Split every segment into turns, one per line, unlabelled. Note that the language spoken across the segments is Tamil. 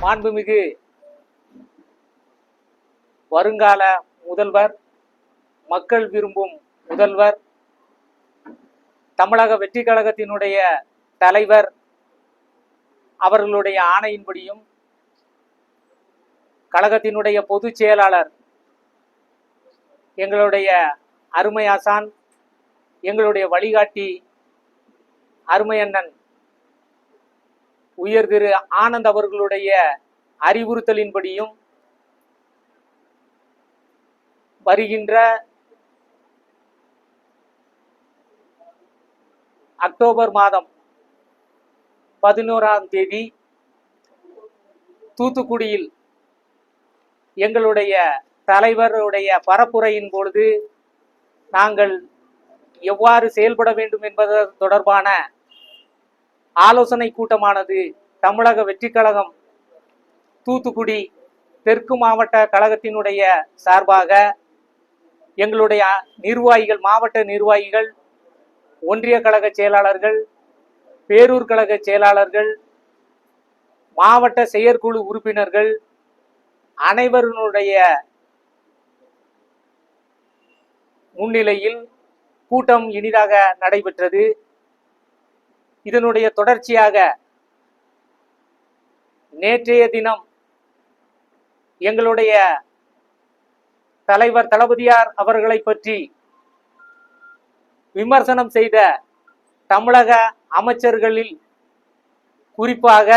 மாண்புமிகு வருங்கால முதல்வர் மக்கள் விரும்பும் முதல்வர் தமிழக வெற்றி கழகத்தினுடைய தலைவர் அவர்களுடைய ஆணையின்படியும் கழகத்தினுடைய பொதுச் செயலாளர் எங்களுடைய அருமை ஆசான் எங்களுடைய வழிகாட்டி அருமையண்ணன் உயர் திரு ஆனந்த் அவர்களுடைய அறிவுறுத்தலின்படியும் வருகின்ற அக்டோபர் மாதம் பதினோராம் தேதி தூத்துக்குடியில் எங்களுடைய தலைவருடைய பரப்புரையின் பொழுது நாங்கள் எவ்வாறு செயல்பட வேண்டும் என்பது தொடர்பான ஆலோசனை கூட்டமானது தமிழக வெற்றி கழகம் தூத்துக்குடி தெற்கு மாவட்ட கழகத்தினுடைய சார்பாக எங்களுடைய நிர்வாகிகள் மாவட்ட நிர்வாகிகள் ஒன்றிய கழக செயலாளர்கள் பேரூர் கழக செயலாளர்கள் மாவட்ட செயற்குழு உறுப்பினர்கள் அனைவருடைய முன்னிலையில் கூட்டம் இனிதாக நடைபெற்றது. இதனுடைய தொடர்ச்சியாக நேற்றைய தினம் எங்களுடைய தலைவர் தளபதியார் அவர்களை பற்றி விமர்சனம் செய்த தமிழக அமைச்சர்களில் குறிப்பாக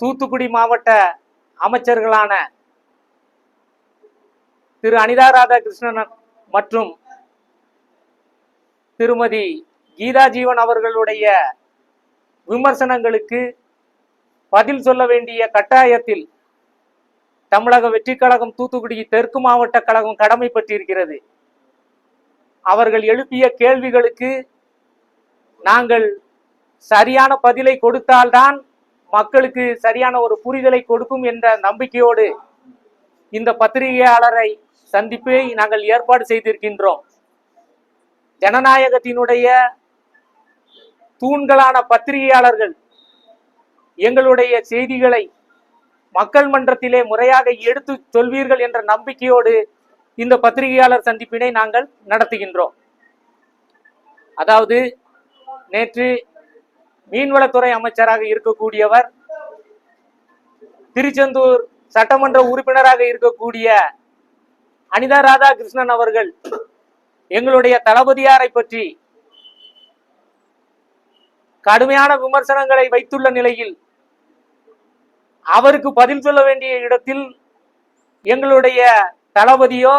தூத்துக்குடி மாவட்ட அமைச்சர்களான திரு அனிதா ராதாகிருஷ்ணன் மற்றும் திருமதி கீதா ஜீவன் அவர்களுடைய விமர்சனங்களுக்கு பதில் சொல்ல வேண்டிய கட்டாயத்தில் தமிழக வெற்றி கழகம் தூத்துக்குடி தெற்கு மாவட்ட கழகம் கடமைப்பட்டிருக்கிறது. அவர்கள் எழுப்பிய கேள்விகளுக்கு நாங்கள் சரியான பதிலை கொடுத்தால்தான் மக்களுக்கு சரியான ஒரு புரிதலை கொடுக்கும் என்ற நம்பிக்கையோடு இந்த பத்திரிகையாளரை சந்திப்பை நாங்கள் ஏற்பாடு செய்திருக்கின்றோம். ஜனநாயகத்தினுடைய தூண்களான பத்திரிகையாளர்கள் எங்களுடைய செய்திகளை மக்கள் மன்றத்திலே முறையாக எடுத்து சொல்வீர்கள் என்ற நம்பிக்கையோடு இந்த பத்திரிகையாளர் சந்திப்பினை நாங்கள் நடத்துகின்றோம். அதாவது நேற்று மீன்வளத்துறை அமைச்சராக இருக்கக்கூடியவர் திருச்செந்தூர் சட்டமன்ற உறுப்பினராக இருக்கக்கூடிய அனிதா ராதாகிருஷ்ணன் அவர்கள் எங்களுடைய தளபதியாரை பற்றி கடுமையான விமர்சனங்களை வைத்துள்ள நிலையில் அவருக்கு பதில் சொல்ல வேண்டிய இடத்தில் எங்களுடைய தளபதியோ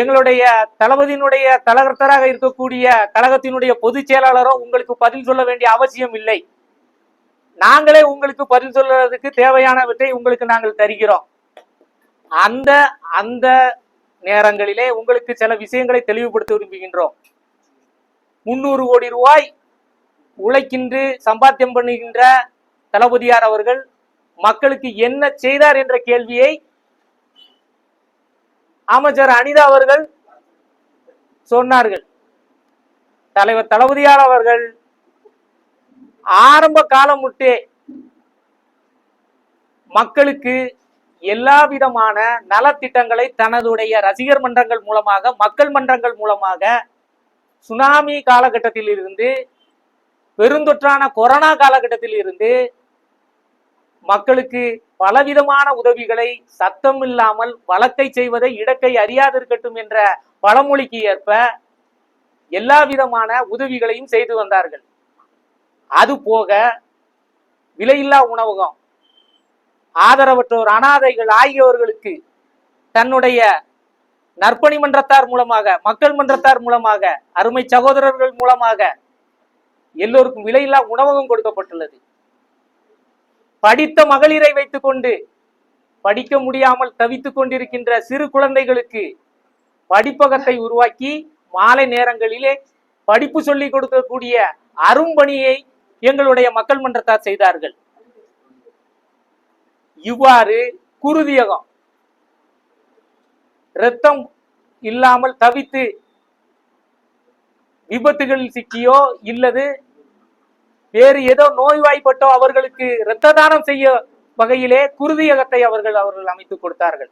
எங்களுடைய தளபதியினுடைய தலகர்த்தராக இருக்கக்கூடிய கழகத்தினுடைய பொதுச் செயலாளரோ உங்களுக்கு பதில் சொல்ல வேண்டிய அவசியம் இல்லை. நாங்களே உங்களுக்கு பதில் சொல்றதுக்கு தேவையானவற்றை உங்களுக்கு நாங்கள் தருகிறோம். அந்த அந்த நேரங்களிலே உங்களுக்கு சில விஷயங்களை தெளிவுபடுத்த விரும்புகின்றோம். முன்னூறு கோடி ரூபாய் உழைக்கின்று சம்பாத்தியம் பண்ணுகின்ற தளபதியார் அவர்கள் மக்களுக்கு என்ன செய்தார் என்ற கேள்வியை அமைச்சர் அனிதா அவர்கள் சொன்னார்கள். தலைவர் தளபதியார் அவர்கள் ஆரம்ப காலம் முட்டே மக்களுக்கு எல்லா விதமான நலத்திட்டங்களை தனதுடைய ரசிகர் மன்றங்கள் மூலமாக மக்கள் மன்றங்கள் மூலமாக சுனாமி காலகட்டத்தில் இருந்து பெருந்தொற்றான கொரோனா காலகட்டத்தில் இருந்து மக்களுக்கு பலவிதமான உதவிகளை சத்தம் இல்லாமல் வழக்கை செய்வதை இடக்கை அறியாதிருக்கட்டும் என்ற பழமொழிக்கு ஏற்ப எல்லா விதமான உதவிகளையும் செய்து வந்தார்கள். அது போக விலையில்லா உணவகம் ஆதரவற்றோர் அனாதைகள் ஆகியோர்களுக்கு தன்னுடைய நற்பணி மன்றத்தார் மூலமாக மக்கள் மன்றத்தார் மூலமாக அருமை சகோதரர்கள் மூலமாக எல்லோருக்கும் விலையில்லா உணவகம் கொடுக்கப்பட்டுள்ளது. படித்த மகளிரை வைத்துக்கொண்டு படிக்க முடியாமல் தவித்துக் கொண்டிருக்கின்ற சிறு குழந்தைகளுக்கு படிப்பகத்தை உருவாக்கி மாலை நேரங்களிலே படிப்பு சொல்லிக் கொடுக்கக்கூடிய அரும்பணியை எங்களுடைய மக்கள் மன்றத்தார் செய்தார்கள். இவ்வாறு குருதியகம் இரத்தம் இல்லாமல் தவித்து விபத்துகளில் சிக்கியோ இல்லது வேறு ஏதோ நோய்வாய்ப்பட்டோ அவர்களுக்கு இரத்த தானம் செய்ய வகையிலே குருதியகத்தை அவர்கள் அவர்கள் அமைத்து கொடுத்தார்கள்.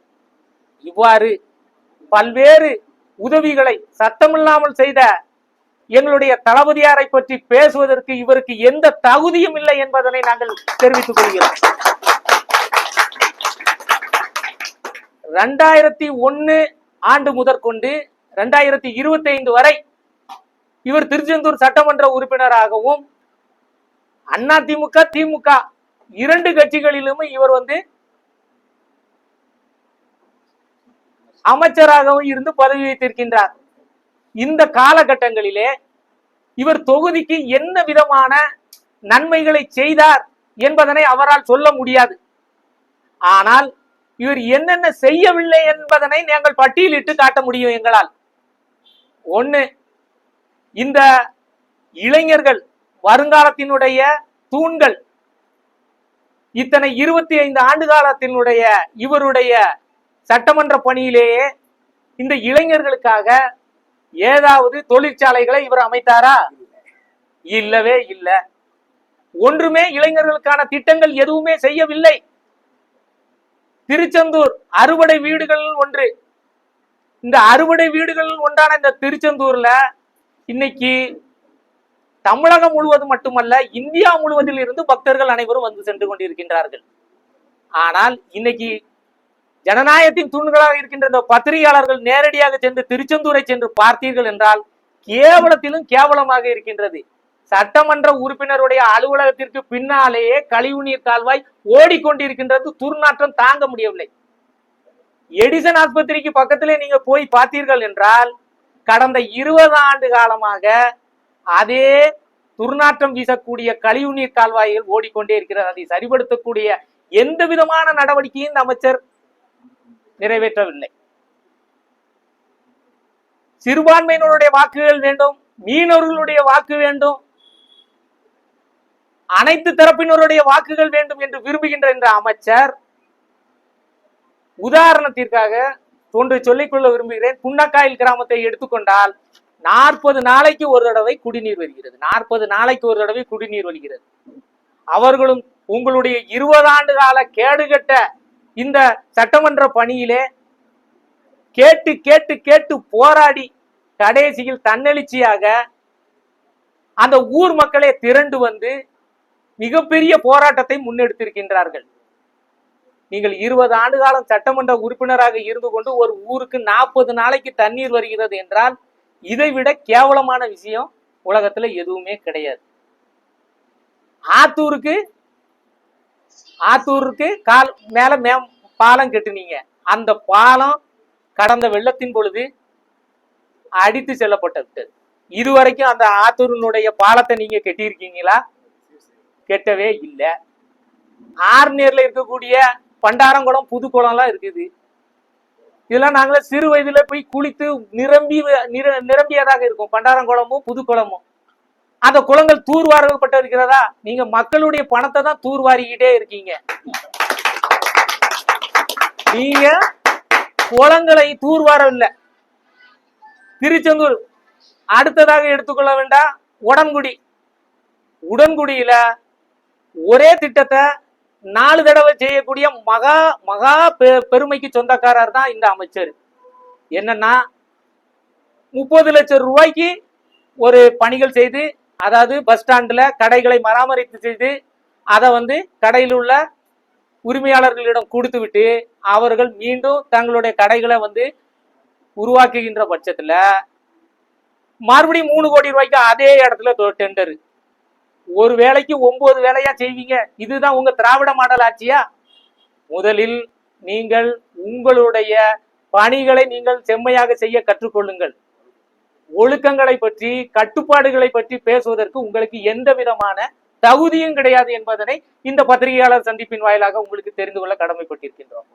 இவ்வாறு பல்வேறு உதவிகளை சத்தமில்லாமல் செய்த எங்களுடைய தளபதியாரை பற்றி பேசுவதற்கு இவருக்கு எந்த தகுதியும் இல்லை என்பதனை நாங்கள் தெரிவித்துக் கொள்கிறோம். ரெண்டாயிரத்தி ஒன்னு ஆண்டு முதற்கொண்டு ரெண்டாயிரத்தி இருபத்தி ஐந்து வரை இவர் திருச்செந்தூர் சட்டமன்ற உறுப்பினராகவும் அண்ணா திமுக திமுக. இரண்டு கட்சிகளிலும் இவர் வந்து அமைச்சராகவும் இருந்து பதவி வைத்திருக்கின்றார் இந்த காலகட்டங்களிலே இவர் தொகுதிக்கு என்ன விதமான நன்மைகளை செய்தார் என்பதனை அவரால் சொல்ல முடியாது. ஆனால் இவர் என்னென்ன செய்யவில்லை என்பதனை நாங்கள் பட்டியலிட்டு காட்ட முடியும் எங்களால். ஒண்ணு இந்த இளைஞர்கள் வருங்காலத்தினுடைய தூண்கள் இத்தனை இருபத்தி ஐந்து ஆண்டு காலத்தினுடைய இவருடைய சட்டமன்ற பணியிலேயே இந்த இளைஞர்களுக்காக ஏதாவது தொழிற்சாலைகளை இவர் அமைத்தாரா? இல்லவே இல்லை. ஒன்றுமே இளைஞர்களுக்கான திட்டங்கள் எதுவுமே செய்யவில்லை. திருச்செந்தூர் அறுவடை வீடுகள் ஒன்று. இந்த அறுவடை வீடுகள் ஒன்றான இந்த திருச்செந்தூர்ல இன்னைக்கு தமிழகம் முழுவதும் மட்டுமல்ல இந்தியா முழுவதில் இருந்து பக்தர்கள் அனைவரும் வந்து சென்று கொண்டிருக்கின்றார்கள். ஆனால் இன்னைக்கு ஜனநாயகத்தின் தூண்களாக இருக்கின்ற இந்த பத்திரிகையாளர்கள் நேரடியாக சென்று திருச்செந்தூரை சென்று பார்த்தீர்கள் என்றால் கேவலத்திலும் கேவலமாக இருக்கின்றது. சட்டமன்ற உறுப்பினருடைய அலுவலகத்திற்கு பின்னாலேயே கழிவுநீர் கால்வாய் ஓடிக்கொண்டிருக்கின்றது. துர்நாற்றம் தாங்க முடியவில்லை. எடிசன் ஆஸ்பத்திரிக்கு பக்கத்திலே நீங்க போய் பார்த்தீர்கள் என்றால் கடந்த இருபது ஆண்டு காலமாக அதே துர்நாற்றம் வீசக்கூடிய கழிவுநீர் கால்வாய்கள் ஓடிக்கொண்டே இருக்கிறது. அதை சரிபடுத்தக்கூடிய எந்த விதமான நடவடிக்கையும் இந்த அமைச்சர் நிறைவேற்றவில்லை. சிறுபான்மையினருடைய வாக்குகள் வேண்டும் மீனவர்களுடைய வாக்கு வேண்டும் அனைத்து தரப்பினருடைய வாக்குகள் வேண்டும் என்று விரும்புகின்ற இந்த அமைச்சர் உதாரணத்திற்காக ஒன்று சொல்லிக்கொள்ள விரும்புகிறேன். புன்னக்காயில் கிராமத்தை எடுத்துக்கொண்டால் நாற்பது நாளைக்கு ஒரு தடவை குடிநீர் வருகிறது. நாற்பது நாளைக்கு ஒரு தடவை குடிநீர் வருகிறது. அவர்களும் உங்களுடைய இருபது ஆண்டு கால கேடுகட்ட இந்த சட்டமன்ற பணியிலே கேட்டு கேட்டு கேட்டு போராடி கடைசியில் தன்னெழுச்சியாக அந்த ஊர் மக்களே திரண்டு வந்து மிகப்பெரிய போராட்டத்தை முன்னெடுத்திருக்கின்றார்கள். நீங்கள் இருபது ஆண்டு காலம் சட்டமன்ற உறுப்பினராக இருந்து கொண்டு ஒரு ஊருக்கு நாற்பது நாளைக்கு தண்ணீர் வருகிறது என்றால் இதை விட கேவலமான விஷயம் உலகத்துல எதுவுமே கிடையாது. ஆத்தூருக்கு ஆத்தூருக்கு கால் மேல மே பாலம் கட்டுனீங்க. அந்த பாலம் கடந்த வெள்ளத்தின் பொழுது அடித்து செல்லப்பட்டது. இதுவரைக்கும் அந்த ஆத்தூரினுடைய பாலத்தை நீங்க கெட்டியிருக்கீங்களா? கெட்டவே இல்லை. ஆர்நேர்ல இருக்கக்கூடிய பண்டாரங்குளம் புதுக்குளம்லாம் இருக்குது. இதெல்லாம் நாங்கள சிறு வயதுல போய் குளித்து நிரம்பி நிர- நிரம்பியதாக இருக்கும். பண்டாரங்குளமும் புதுக்குளமும் அந்த குளங்கள் தூர்வாரப்பட்டு இருக்கிறதா? நீங்க மக்களுடைய பணத்தை தான் தூர்வாரிக்கிட்டே இருக்கீங்க. நீங்க குளங்களை தூர்வாரவில்லை திருச்செந்தூர். அடுத்ததாக எடுத்துக்கொள்ள வேண்டாம் உடன்குடி. உடன்குடியில ஒரே திட்டத்தை நாலு தடவை செய்யக்கூடிய மகா மகா பெ- பெருமைக்கு சொந்தக்காரர் தான் இந்த அமைச்சர். என்னன்னா முப்பது லட்சம் ரூபாய்க்கு ஒரு பணிகள் செய்து அதாவது பஸ் ஸ்டாண்டில் கடைகளை மராமரித்து செய்து அதை வந்து கடையில் உள்ள உரிமையாளர்களிடம் கொடுத்து விட்டு அவர்கள் மீண்டும் தங்களுடைய கடைகளை வந்து உருவாக்குகின்ற பட்சத்தில் மறுபடியும் மூணு கோடி ரூபாய்க்கு அதே இடத்துல டெண்டர் ஒரு வேலைக்கு ஒன்பது வேலையா செய்வீங்க? இதுதான் உங்க திராவிட மாடல் ஆட்சியா? முதலில் நீங்கள் உங்களுடைய பணிகளை நீங்கள் செம்மையாக செய்ய கற்றுக்கொள்ளுங்கள். ஒழுக்கங்களை பற்றி கட்டுப்பாடுகளை பற்றி பேசுவதற்கு உங்களுக்கு எந்த விதமான தகுதியும் கிடையாது என்பதனை இந்த பத்திரிகையாளர் சந்திப்பின் வாயிலாக உங்களுக்கு தெரிந்து கொள்ள கடமைப்பட்டிருக்கின்றோம்.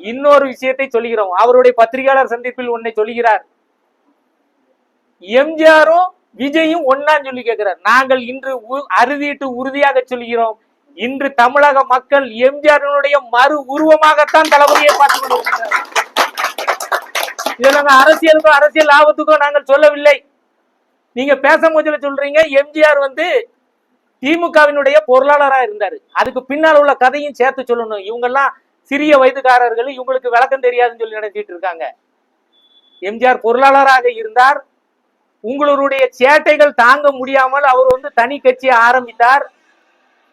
இன்னொரு விஷயத்தை சொல்கிறோம் அவருடைய பத்திரிகையாளர் சந்திப்பில் ஒன்னை சொல்கிறார் எம்ஜிஆரும் விஜயும் ஒன்னான்னு சொல்லி கேட்கிறார் நாங்கள் இன்று உ- உறுதியாக சொல்கிறோம். இன்று தமிழக மக்கள் எம்ஜிஆரினுடைய மறு உருவமாகத்தான் தளபதியை பார்த்துக் கொண்டிருக்கிறார். இதை நாங்க அரசியலுக்கோ அரசியல் லாபத்துக்கோ நாங்கள் சொல்லவில்லை. நீங்க பேசும்போதுல சொல்றீங்க எம்ஜிஆர் வந்து திமுகவினுடைய பொருளாளரா இருந்தாரு. அதுக்கு பின்னால் உள்ள கதையும் சேர்த்து சொல்லணும். இவங்கெல்லாம் சிறிய வயதுக்காரர்கள் இவங்களுக்கு விளக்கம் தெரியாதுன்னு சொல்லி நினைச்சிட்டு இருக்காங்க. எம்ஜிஆர் பொருளாளராக இருந்தார். உங்களுடைய சேட்டைகள் தாங்க முடியாமல் அவர் வந்து தனி கட்சியை ஆரம்பித்தார்.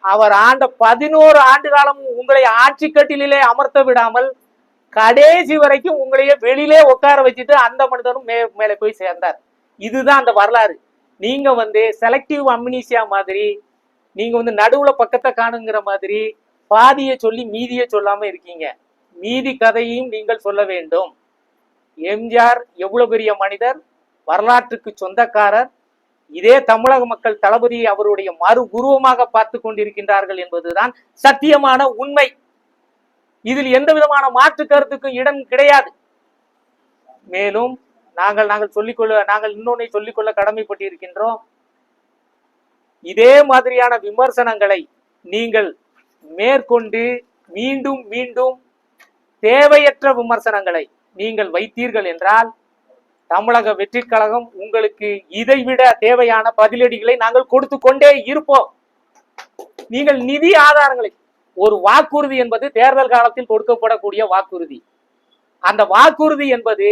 அவர் ஆண்ட பதினோரு ஆண்டு காலம் உங்களை ஆட்சி கட்டிலே அமர்த்த விடாமல் கடைசி வரைக்கும் உங்களையே வெளியிலே உட்கார வச்சுட்டு அந்த மனிதனும் மே மேலே போய் சேர்ந்தார். இதுதான் அந்த வரலாறு. நீங்க வந்து செலக்டிவ் அம்னிசியா மாதிரி நீங்க வந்து நடுவுல பக்கத்தை காணுங்கிற மாதிரி பாதியை சொல்லி மீதியை சொல்லாம இருக்கீங்க. மீதி கதையையும் நீங்கள் சொல்ல வேண்டும். எம்ஜிஆர் எவ்வளவு பெரிய மனிதர்? வரலாற்றுக்கு சொந்தக்காரர். இதே தமிழக மக்கள் தளபதியை அவருடைய மறு உருவமாக பார்த்து கொண்டிருக்கின்றார்கள் என்பதுதான் சத்தியமான உண்மை. இதில் எந்த விதமான மாற்று கருத்துக்கும் இடம் கிடையாது. மேலும் நாங்கள் நாங்கள் சொல்லிக்கொள்ள நாங்கள் இன்னொன்னை சொல்லிக்கொள்ள கடமைப்பட்டிருக்கின்றோம். இதே மாதிரியான விமர்சனங்களை நீங்கள் மேற்கொண்டு மீண்டும் மீண்டும் தேவையற்ற விமர்சனங்களை நீங்கள் வைத்தீர்கள் என்றால் தமிழக வெற்றி கழகம் உங்களுக்கு இதைவிட தேவையான பதிலடிகளை நாங்கள் கொடுத்து கொண்டே இருப்போம். நீங்கள் நிதி ஆதாரங்களை ஒரு வாக்குறுதி என்பது தேர்தல் காலத்தில் கொடுக்கப்படக்கூடிய வாக்குறுதி. அந்த வாக்குறுதி என்பது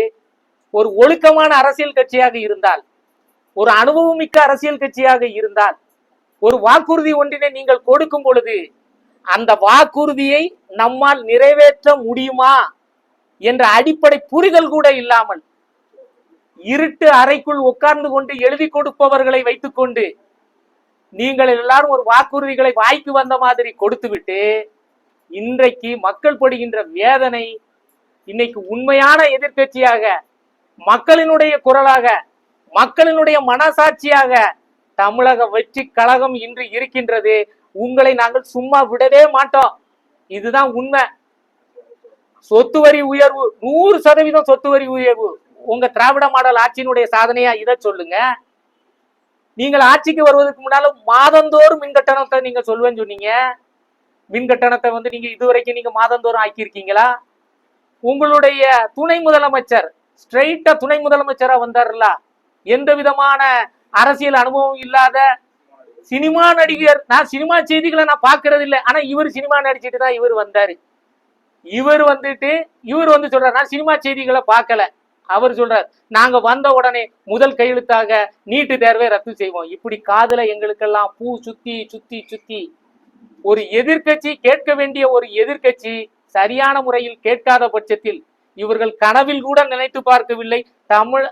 ஒரு ஒழுக்கமான அரசியல் கட்சியாக இருந்தால் ஒரு அனுபவமிக்க அரசியல் கட்சியாக இருந்தால் ஒரு வாக்குறுதி ஒன்றினை நீங்கள் கொடுக்கும் பொழுது அந்த வாக்குறுதியை நம்மால் நிறைவேற்ற முடியுமா? என்ற அடிப்படை புரிதல் கூட இல்லாமல் இருட்டு அறைக்குள் உட்கார்ந்து கொண்டு எழுதி கொடுப்பவர்களை வைத்துக்கொண்டு நீங்கள் எல்லாரும் ஒரு வாக்குறுதிகளை வாய்க்கு வந்த மாதிரி கொடுத்துவிட்டு இன்றைக்கு மக்கள் படுகின்ற வேதனை இன்னைக்கு உண்மையான எதிர்க்கட்சியாக மக்களினுடைய குரலாக மக்களினுடைய மனசாட்சியாக தமிழக வெற்றி கழகம் இன்று இருக்கின்றது. உங்களை நாங்கள் சும்மா விடவே மாட்டோம். இதுதான் உண்மை. சொத்து வரி உயர்வு நூறு சதவீதம் சொத்து வரி உயர்வு. உங்க திராவிட மாடல் ஆட்சியினுடைய சாதனையா இதை சொல்லுங்க. நீங்கள் ஆட்சிக்கு வருவதற்கு முன்னால மாதந்தோறும் மின் கட்டணத்தை நீங்க சொல்லுவேன்னு சொன்னீங்க. மின் கட்டணத்தை வந்து நீங்க இதுவரைக்கும் நீங்க மாதந்தோறும் ஆக்கியிருக்கீங்களா? உங்களுடைய துணை முதலமைச்சர் ஸ்ட்ரெயிட்டா துணை முதலமைச்சரா வந்தார்ல? எந்த விதமான அரசியல் அனுபவம் இல்லாத சினிமா நடிகர் நான் சினிமா செய்திகளை நான் பார்க்கறது இல்லை ஆனா இவர் சினிமா நடிச்சிட்டு தான் இவர் வந்தாரு. இவர் வந்துட்டு இவர் வந்து சொல்றாரு நான் சினிமா செய்திகளை பார்க்கல. அவர் சொல்றார் நாங்க வந்த உடனே முதல் கையெழுத்தாக நீட்டு தேர்வை ரத்து செய்வோம். இப்படி காதுல எங்களுக்கெல்லாம் பூ சுத்தி சுத்தி சுத்தி. ஒரு எதிர்கட்சி கேட்க வேண்டிய ஒரு எதிர்கட்சி சரியான முறையில் கேட்காத பட்சத்தில் இவர்கள் கனவில் கூட நினைத்து பார்க்கவில்லை. தமிழ்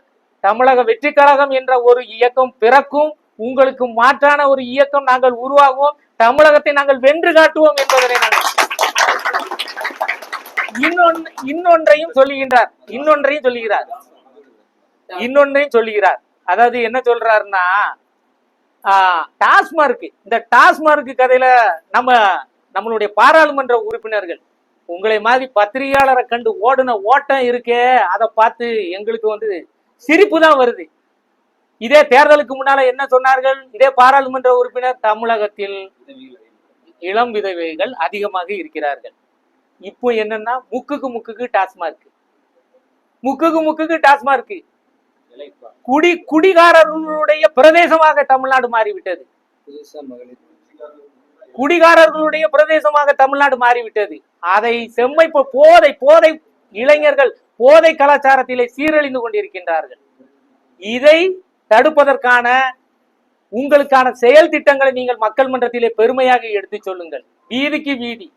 தமிழக வெற்றி கழகம் என்ற ஒரு இயக்கம் பிறக்கும் உங்களுக்கு மாற்றான ஒரு இயக்கம் நாங்கள் உருவாகுவோம். தமிழகத்தை நாங்கள் வென்று காட்டுவோம் என்பதனை நாங்கள் இன்னொன்று இன்னொன்றையும் சொல்லுகின்றார். இன்னொன்றையும் சொல்லுகிறார். இன்னொன்றையும் சொல்லுகிறார். அதாவது என்ன சொல்றாருன்னா ஆஹ், டாஸ்மார்க். இந்த டாஸ்மார்க் கதையில நம்ம நம்மளுடைய பாராளுமன்ற உறுப்பினர்கள் உங்களை மாதிரி பத்திரிகையாளரை கண்டு ஓடுன ஓட்டம் இருக்கே அதை பார்த்து எங்களுக்கு வந்து சிரிப்பு தான் வருது. இதே தேர்தலுக்கு முன்னால என்ன சொன்னார்கள்? இதே பாராளுமன்ற உறுப்பினர் தமிழகத்தில் இளம் விதவைகள் அதிகமாக இருக்கிறார்கள். இப்போ என்னன்னா முக்குக்கு முக்குக்கு டாஸ்மார்க். முக்குக்கு முக்குக்கு டாஸ்மார்க். குடி குடிகாரர்களுடைய பிரதேசமாக தமிழ்நாடு மாறிவிட்டது. குடிகாரர்களுடைய பிரதேசமாக தமிழ்நாடு மாறிவிட்டது. அதை செம்மை போதை போதை இளைஞர்கள் போதை கலாச்சாரத்திலே சீரழிந்து கொண்டிருக்கின்றார்கள். இதை தடுப்பதற்கான உங்களுக்கான செயல் திட்டங்களை நீங்கள் மக்கள் மன்றத்திலே பெருமையாக எடுத்து சொல்லுங்கள். வீதிக்கு வீதி.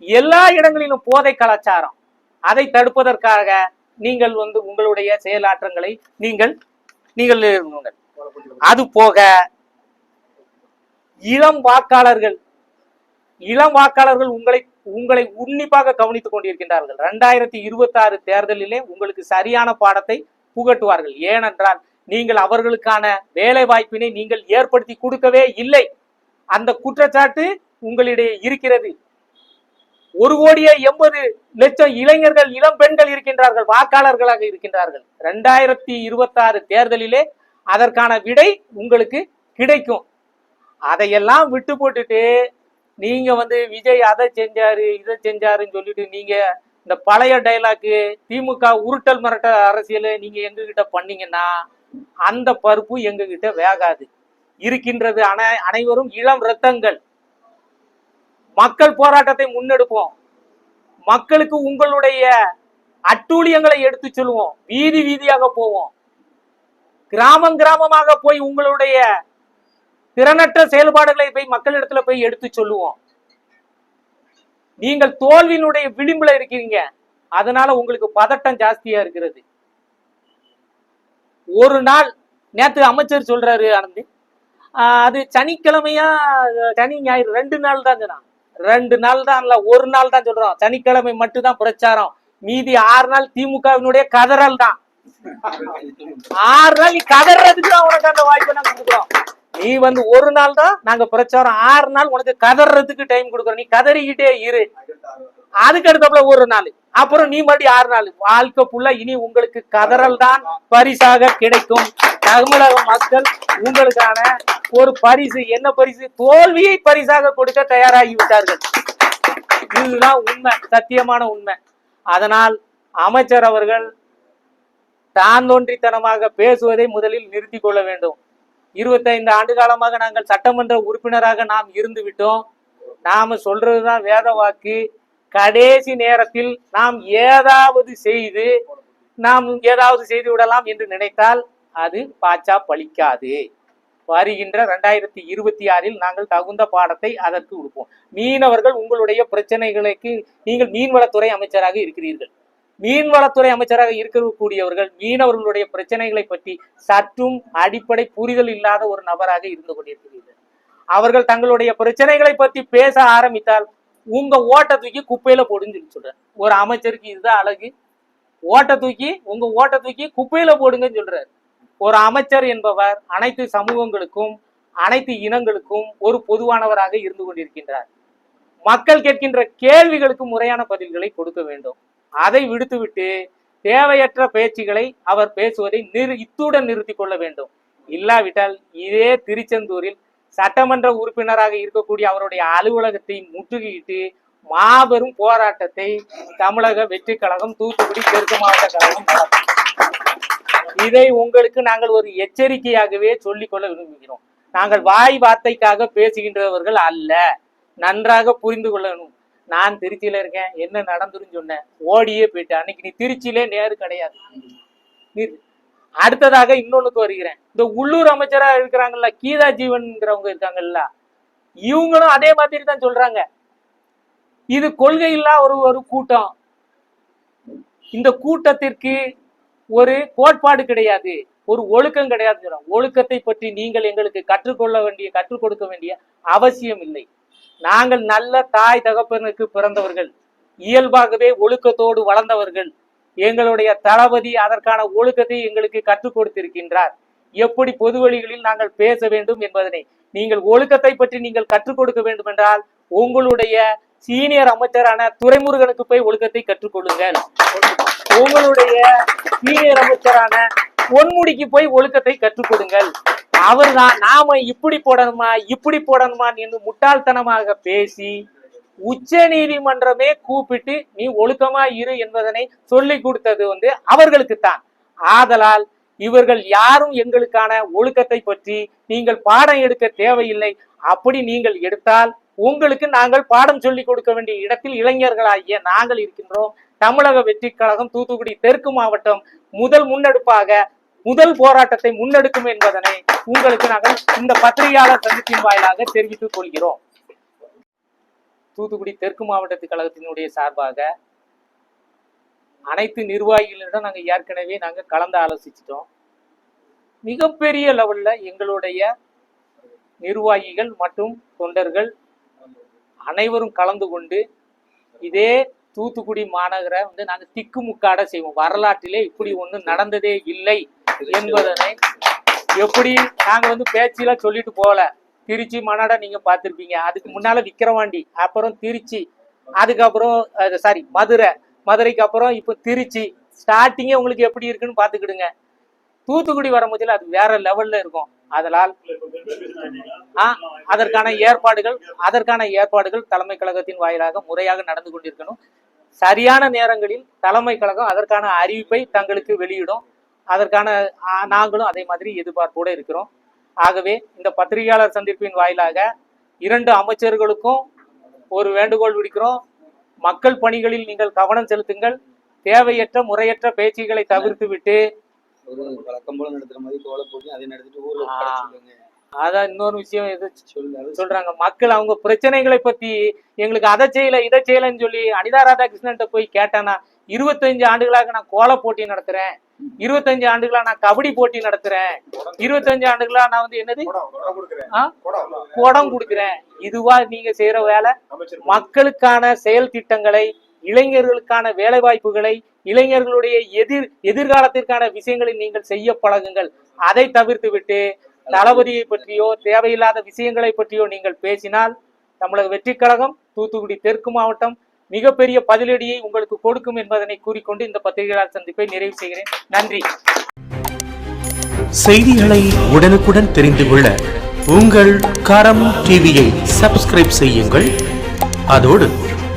எல்லா இடங்களிலும் போதை கலாச்சாரம். அதை தடுப்பதற்காக நீங்கள் வந்து உங்களுடைய செயலாற்றங்களை நீங்கள் நீங்கள் அது போக இளம் வாக்காளர்கள் இளம் வாக்காளர்கள் உங்களை உங்களை உன்னிப்பாக கவனித்துக் கொண்டிருக்கின்றார்கள். ரெண்டாயிரத்தி இருபத்தி ஆறு தேர்தலிலே உங்களுக்கு சரியான பாடத்தை புகட்டுவார்கள். ஏனென்றால் நீங்கள் அவர்களுக்கான வேலை வாய்ப்பினை நீங்கள் ஏற்படுத்தி கொடுக்கவே இல்லை. அந்த குற்றச்சாட்டு உங்களிடையே இருக்கிறது. ஒரு கோடியே எண்பது லட்சம் இளைஞர்கள் இளம் பெண்கள் இருக்கின்றார்கள் வாக்காளர்களாக இருக்கின்றார்கள். ரெண்டாயிரத்தி இருபத்தி ஆறு தேர்தலிலே அதற்கான விடை உங்களுக்கு கிடைக்கும். அதையெல்லாம் விட்டு போட்டுட்டு நீங்க வந்து விஜய் அதை செஞ்சாரு இதை செஞ்சாருன்னு சொல்லிட்டு நீங்க இந்த பழைய டைலாக்கு திமுக உருட்டல் மிரட்டல் அரசியல் நீங்க எங்ககிட்ட பண்ணீங்கன்னா அந்த பருப்பு எங்ககிட்ட வேகாது. இருக்கின்றது அனை அனைவரும் இளம் ரத்தங்கள் மக்கள் போராட்டத்தை முன்னெடுப்போம். மக்களுக்கு உங்களுடைய அட்டூழியங்களை எடுத்து சொல்லுவோம். வீதி வீதியாக போவோம். கிராமம் கிராமமாக போய் உங்களுடைய திறனற்ற செயல்பாடுகளை போய் மக்களிடத்துல போய் எடுத்து சொல்லுவோம். நீங்கள் தோல்வியினுடைய விளிம்புல இருக்கிறீங்க. அதனால உங்களுக்கு பதட்டம் ஜாஸ்தியா இருக்கிறது. ஒரு நாள் நேற்று அமைச்சர் சொல்றாரு அனந்தி அது சனிக்கிழமையா சனி ஞாயிறு ரெண்டு நாள் தான் ரெண்டு நாள் தான் இல்ல ஒரு நாள் தான் சொல்றோம். சனிக்கிழமை மட்டும்தான் பிரச்சாரம். மீதி ஆறு நாள் திமுகவினுடைய கதறல் தான். ஆறு நாள் நீ கதறதுக்கு தான் உனக்கு அந்த வாய்ப்பை நாங்க கொடுக்குறோம். நீ வந்து ஒரு நாள் தான் நாங்க பிரச்சாரம். ஆறு நாள் உனக்கு கதறதுக்கு டைம் கொடுக்குறோம். நீ கதறிக்கிட்டே இரு. அதுக்கு அடுத்தப்பல ஒரு நாள். அப்புறம் நீ மறுபடியும் ஆறு நாள். வாழ்க்கை ஃபுல்லா இனி உங்களுக்கு கதறல் தான். பரிசாக கிடைக்கும். தமிழக மக்கள் உங்களுக்கான ஒரு பரிசு என்ன பரிசு? தோல்வியை பரிசாக கொடுக்க தயாராகி விட்டார்கள். இதுதான் உண்மை சத்தியமான உண்மை. அதனால் அமைச்சர் அவர்கள் தான் தோன்றித்தனமாக பேசுவதை முதலில் நிறுத்தி கொள்ள வேண்டும். இருபத்தைந்து ஆண்டு காலமாக நாங்கள் சட்டமன்ற உறுப்பினராக நாம் இருந்து விட்டோம். நாம சொல்றதுதான் வேத வாக்கு. கடைசி நேரத்தில் நாம் ஏதாவது செய்து நாம் ஏதாவது செய்து விடலாம் என்று நினைத்தால் அது பாச்சா பலிக்காது வருகின்ற ரெண்டாயிரத்தி இருபத்தி ஆறில் நாங்கள் தகுந்த பாடத்தை அதற்கு கொடுப்போம் மீனவர்கள் உங்களுடைய பிரச்சனைகளுக்கு நீங்கள் மீன்வளத்துறை அமைச்சராக இருக்கிறீர்கள். மீன்வளத்துறை அமைச்சராக இருக்கக்கூடியவர்கள் மீனவர்களுடைய பிரச்சனைகளை பற்றி சற்றும் அடிப்படை புரிதல் இல்லாத ஒரு நபராக இருந்து கொண்டிருக்கிறீர்கள். அவர்கள் தங்களுடைய பிரச்சனைகளை பற்றி பேச ஆரம்பித்தால் உங்க ஓட்டை தூக்கி குப்பையில போடுன்னு சொல்லி சொல்றேன் ஒரு அமைச்சருக்கு இதுதான் அழகு. ஓட்டை தூக்கி உங்க ஓட்டை தூக்கி குப்பையில போடுங்கன்னு சொல்றாரு. ஒரு அமைச்சர் என்பவர் அனைத்து சமூகங்களுக்கும் அனைத்து இனங்களுக்கும் ஒரு பொதுவானவராக இருந்து கொண்டிருக்கின்றார். மக்கள் கேட்கின்ற கேள்விகளுக்கு முறையான பதில்களை கொடுக்க வேண்டும். அதை விடுத்துவிட்டு தேவையற்ற பேச்சுகளை அவர் பேசுவதை நிறு இத்துடன் நிறுத்தி கொள்ள வேண்டும். இல்லாவிட்டால் இதே திருச்செந்தூரில் சட்டமன்ற உறுப்பினராக இருக்கக்கூடிய அவருடைய அலுவலகத்தை முற்றுகையிட்டு மாபெரும் போராட்டத்தை தமிழக வெற்றி கழகம் தூத்துக்குடி தெற்கு மாவட்ட கழகம் நடத்தும். இதை உங்களுக்கு நாங்கள் ஒரு எச்சரிக்கையாகவே சொல்லிக்கொள்ள விரும்புகிறோம். நாங்கள் வாய் வார்த்தைக்காக பேசுகின்றவர்கள் அல்ல. நன்றாக புரிந்து கொள்ளணும். நான் திருச்சியில இருக்கேன். என்ன நடந்துருன்னு சொன்னேன். ஓடியே போயிட்டேன். அன்னைக்கு நீ திருச்சியிலே நேரு கிடையாது. அடுத்ததாக இன்னொன்னுக்கு வருகிறேன். இந்த உள்ளூர் அமைச்சரா இருக்கிறாங்கல்ல கீதா ஜீவன்ங்கிறவங்க இருக்காங்கல்ல இவங்களும் அதே மாதிரி தான் சொல்றாங்க. இது கொள்கை இல்லா ஒரு ஒரு கூட்டம். இந்த கூட்டத்திற்கு ஒரு கோட்பாடு கிடையாது ஒரு ஒழுக்கம் கிடையாது ஒழுக்கத்தை பற்றி நீங்கள் எங்களுக்கு கற்றுக்கொள்ள வேண்டிய கற்றுக் கொடுக்க வேண்டிய அவசியம் இல்லை. நாங்கள் நல்ல தாய் தகப்பனுக்கு பிறந்தவர்கள் இயல்பாகவே ஒழுக்கத்தோடு வளர்ந்தவர்கள் எங்களுடைய தளபதி அதற்கான ஒழுக்கத்தை எங்களுக்கு கற்றுக் கொடுத்திருக்கின்றார். எப்படி பொது வழிகளில் நாங்கள் பேச வேண்டும் என்பதனை நீங்கள் ஒழுக்கத்தை பற்றி நீங்கள் கற்றுக் கொடுக்க வேண்டும் என்றால் உங்களுடைய சீனியர் அமைச்சரான துரைமுருகனுக்கு போய் ஒழுக்கத்தை கற்றுக்கொள்ளுங்கள் உங்களுடைய சீனியர் அமைச்சரான பொன்முடிக்கு போய் ஒழுக்கத்தை கற்றுக் கொடுங்கள். அவர்தான் நாம இப்படி போடணுமா இப்படி போடணுமா என்று முட்டாள்தனமாக பேசி உச்ச நீதிமன்றமே கூப்பிட்டு நீ ஒழுக்கமா இரு என்பதனை சொல்லி கொடுத்தது வந்து அவர்களுக்குத்தான். ஆதலால் இவர்கள் யாரும் எங்களுக்கான ஒழுக்கத்தை பற்றி நீங்கள் பாடம் எடுக்க தேவையில்லை. அப்படி நீங்கள் எடுத்தால் உங்களுக்கு நாங்கள் பாடம் சொல்லிக் கொடுக்க வேண்டிய இடத்தில் இளைஞர்களாகிய நாங்கள் இருக்கின்றோம். தமிழக வெற்றி கழகம் தூத்துக்குடி தெற்கு மாவட்டம் முதல் முன்னெடுப்பாக முதல் போராட்டத்தை முன்னெடுக்கும் என்பதனை உங்களுக்கு நாங்கள் இந்த பத்திரிகையாளர் சந்திப்பின் வாயிலாக தெரிவித்துக் கொள்கிறோம். தூத்துக்குடி தெற்கு மாவட்டத்து கழகத்தினுடைய சார்பாக அனைத்து நிர்வாகிகளிடம் நாங்கள் ஏற்கனவே நாங்கள் கலந்து ஆலோசிச்சிட்டோம். மிகப்பெரிய லெவல்ல எங்களுடைய நிர்வாகிகள் மற்றும் தொண்டர்கள் அனைவரும் கலந்து கொண்டு இதே தூத்துக்குடி மாநகரை வந்து நாங்கள் திக்குமுக்காட செய்வோம். வரலாற்றிலே இப்படி ஒன்றும் நடந்ததே இல்லை என்பதனை எப்படி நாங்கள் வந்து பேச்சில சொல்லிட்டு போகல. திருச்சி மணாட நீங்கள் பார்த்துருப்பீங்க. அதுக்கு முன்னால் விக்கிரவாண்டி அப்புறம் திருச்சி அதுக்கப்புறம் சாரி மதுரை மதுரைக்கு அப்புறம் இப்போ திருச்சி. ஸ்டார்டிங்கே உங்களுக்கு எப்படி இருக்குன்னு பார்த்துக்கிடுங்க. தூத்துக்குடி வரும்போதில் அது வேற லெவலில் இருக்கும். அதனால் அதற்கான ஏற்பாடுகள் அதற்கான ஏற்பாடுகள் தலைமை கழகத்தின் வாயிலாக முறையாக நடந்து கொண்டிருக்கணும். சரியான நேரங்களில் தலைமை கழகம் அதற்கான அறிவிப்பை தங்களுக்கு வெளியிடும். அதற்கான நாங்களும் அதே மாதிரி எதிர்பார்ப்போடு இருக்கிறோம். ஆகவே இந்த பத்திரிகையாளர் சந்திப்பின் வாயிலாக இரண்டு அமைச்சர்களுக்கும் ஒரு வேண்டுகோள் விடுக்கிறோம். மக்கள் பணிகளில் நீங்கள் கவனம் செலுத்துங்கள். தேவையற்ற முறையற்ற பேச்சுகளை தவிர்த்து விட்டு
ஒரு வழக்கம் போல நடத்துற மாதிரி கோல போட்டு அதை நடத்திட்டு ஊர்ல சொல்லுங்க.
அதான் இன்னொரு விஷயம் எது சொல்றாங்க மக்கள் அவங்க பிரச்சனைகளை பத்தி எங்களுக்கு அதை செய்யல இதை செய்யலன்னு சொல்லி அனிதா ராதாகிருஷ்ணன்ட்ட போய் கேட்டானா இருபத்தஞ்சு ஆண்டுகளாக நான் கோல போட்டி நடத்துறேன். இருபத்தஞ்சு ஆண்டுகளா நான் கபடி போட்டி நடத்துறேன். இருபத்தஞ்சு ஆண்டுகளா நான் வந்து என்னது? குடம் கொடுக்குறேன். இதுவா நீங்க செய்யற வேலை? மக்களுக்கான செயல் திட்டங்களை இளைஞர்களுக்கான வேலை வாய்ப்புகளை இளைஞர்களுடைய எதிர் எதிர்காலத்திற்கான விஷயங்களை நீங்கள் செய்ய பழகுங்கள். அதை தவிர்த்து விட்டு தளபதியை பற்றியோ தேவையில்லாத விஷயங்களை பற்றியோ நீங்கள் பேசினால் தமிழக வெற்றிக் கழகம் தூத்துக்குடி தெற்கு மாவட்டம் மிகப்பெரிய பதிலடியை உங்களுக்கு கொடுக்கும் என்பதனை கூறிக்கொண்டு இந்த பத்திரிகையாளர் சந்திப்பை நிறைவு செய்கிறேன். நன்றி.
செய்திகளை உடனுக்குடன் தெரிந்து கொள்ள உங்கள் கரம் டிவியை சப்ஸ்கிரைப் செய்யுங்கள். அதோடு